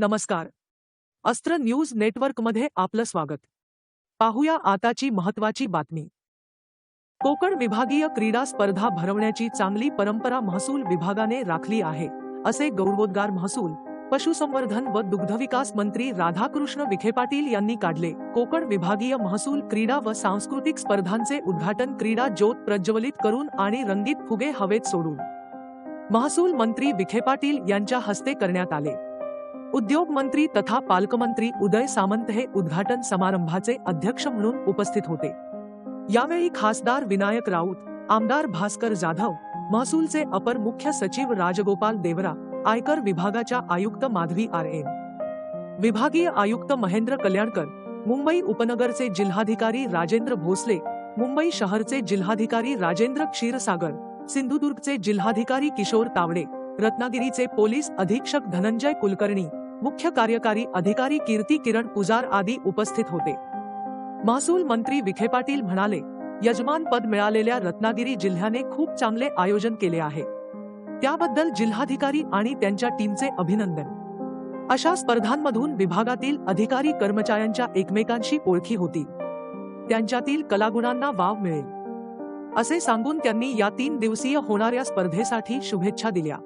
नमस्कार. अस्त्र न्यूज नेटवर्कमध्ये आपलं स्वागत. पाहूया आताची महत्वाची बातमी. कोकण विभागीय क्रीडा स्पर्धा भरवण्याची चांगली परंपरा महसूल विभागाने राखली आहे असे गौरवोद्गार महसूल पशुसंवर्धन व दुग्धविकास मंत्री राधाकृष्ण विखे पाटील यांनी काढले. कोकण विभागीय महसूल क्रीडा व सांस्कृतिक स्पर्धांचे उद्घाटन क्रीडा ज्योत प्रज्वलित करून आणि रंगीत फुगे हवेत सोडून. महसूल मंत्री विखे पाटील यांच्या हस्ते करण्यात आले. उद्योग मंत्री तथा पालकमंत्री उदय सामंत हे उद्घाटन समारंभाचे अध्यक्ष म्हणून उपस्थित होते. यावेळी खासदार विनायक राऊत आमदार भास्कर जाधव महसूलचे अपर मुख्य सचिव राजगोपाल देवरा आयकर विभागाच्या आयुक्त माधवी आर एन विभागीय आयुक्त महेंद्र कल्याणकर मुंबई उपनगरचे जिल्हाधिकारी राजेंद्र भोसले मुंबई शहरचे जिल्हाधिकारी राजेंद्र क्षीरसागर सिंधुदुर्गचे जिल्हाधिकारी किशोर तावडे रत्नागिरीचे पोलीस अधीक्षक धनंजय कुलकर्णी मुख्य कार्यकारी अधिकारी कीर्ती किरण पुजार आदी उपस्थित होते. महसूल मंत्री विखे पाटील म्हणाले यजमान पद मिळालेल्या रत्नागिरी जिल्ह्याने खूप चांगले आयोजन केले आहे. त्याबद्दल जिल्हाधिकारी आणि त्यांच्या टीमचे अभिनंदन. अशा स्पर्धांमधून विभागातील अधिकारी कर्मचाऱ्यांच्या एकमेकांशी ओळखी होती त्यांच्यातील कलागुणांना वाव मिळेल. असे सांगून त्यांनी या तीन दिवसीय होणाऱ्या स्पर्धेसाठी शुभेच्छा दिल्या.